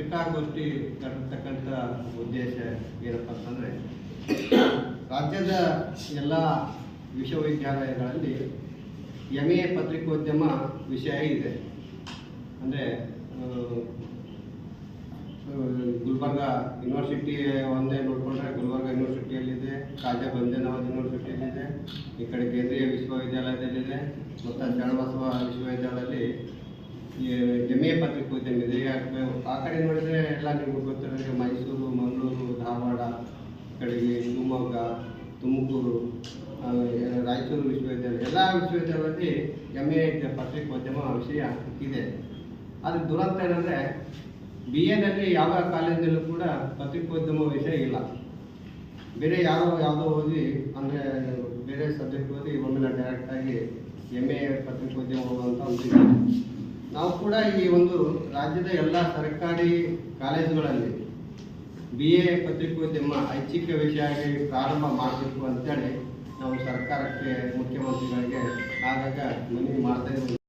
ಪತ್ರಿಕಾಗೋಷ್ಠಿ ನಡೆಸ್ತಕ್ಕಂಥ ಉದ್ದೇಶ ಏನಪ್ಪ ಅಂತಂದರೆ, ರಾಜ್ಯದ ಎಲ್ಲ ವಿಶ್ವವಿದ್ಯಾಲಯಗಳಲ್ಲಿ ಎಂ ಎ ಪತ್ರಿಕೋದ್ಯಮ ವಿಷಯ ಇದೆ. ಅಂದರೆ ಗುಲ್ಬರ್ಗ ಯೂನಿವರ್ಸಿಟಿ ಒಂದೇ ನೋಡಿಕೊಂಡ್ರೆ ಗುಲ್ಬರ್ಗ ಯೂನಿವರ್ಸಿಟಿಯಲ್ಲಿದೆ ರಾಜ ಬಂದೇನವಾದ ಯೂನಿವರ್ಸಿಟಿಯಲ್ಲಿದೆ, ಈ ಕಡೆ ಕೇಂದ್ರೀಯ ವಿಶ್ವವಿದ್ಯಾಲಯದಲ್ಲಿದೆ, ಮತ್ತು ಜಾಣಬಸವ ವಿಶ್ವವಿದ್ಯಾಲಯದಲ್ಲಿ ಎಂ ಎ ಇದೆ ಯಾಕೆ ಆ ಕಡೆ ನೋಡಿದರೆ ಎಲ್ಲ ನಿಮ್ಗೆ ಗೊತ್ತಿರೋದು ಮೈಸೂರು, ಮಂಗಳೂರು, ಧಾರವಾಡ ಕಡೆಗೆ, ಶಿವಮೊಗ್ಗ, ತುಮಕೂರು ರಾಯಚೂರು ವಿಶ್ವವಿದ್ಯಾಲಯ, ಎಲ್ಲ ವಿಶ್ವವಿದ್ಯಾಲಯದಲ್ಲಿ ಎಂ ಎ ಪತ್ರಿಕೋದ್ಯಮ ವಿಷಯ ಇದೆ. ಆದರೆ ದುರಂತ ಏನಂದರೆ ಬಿ ಎನಲ್ಲಿ ಯಾವ ಕಾಲೇಜಲ್ಲೂ ಕೂಡ ಪತ್ರಿಕೋದ್ಯಮ ವಿಷಯ ಇಲ್ಲ. ಬೇರೆ ಯಾರೋ ಯಾವುದೋ ಓದಿ, ಅಂದರೆ ಬೇರೆ ಸಬ್ಜೆಕ್ಟ್ ಓದಿ ಒಮ್ಮೆಲೆ ಡೈರೆಕ್ಟಾಗಿ ಎಂ ಎ ಪತ್ರಿಕೋದ್ಯಮ ಹೋಗುವಂಥ ಒಂದು. ನಾವು ಕೂಡ ಈ ಒಂದು ರಾಜ್ಯದ ಎಲ್ಲ ಸರ್ಕಾರಿ ಕಾಲೇಜುಗಳಲ್ಲಿ ಬಿ ಎ ಪತ್ರಿಕೋದ್ಯಮ ಐಚ್ಛಿಕ ವಿಷಯ ಆಗಿ ಪ್ರಾರಂಭ ಮಾಡಬೇಕು ಅಂತೇಳಿ ನಾವು ಸರ್ಕಾರಕ್ಕೆ ಮುಖ್ಯಮಂತ್ರಿಗಳಿಗೆ ಆಗಾಗ ಮನವಿ ಮಾಡ್ತಾ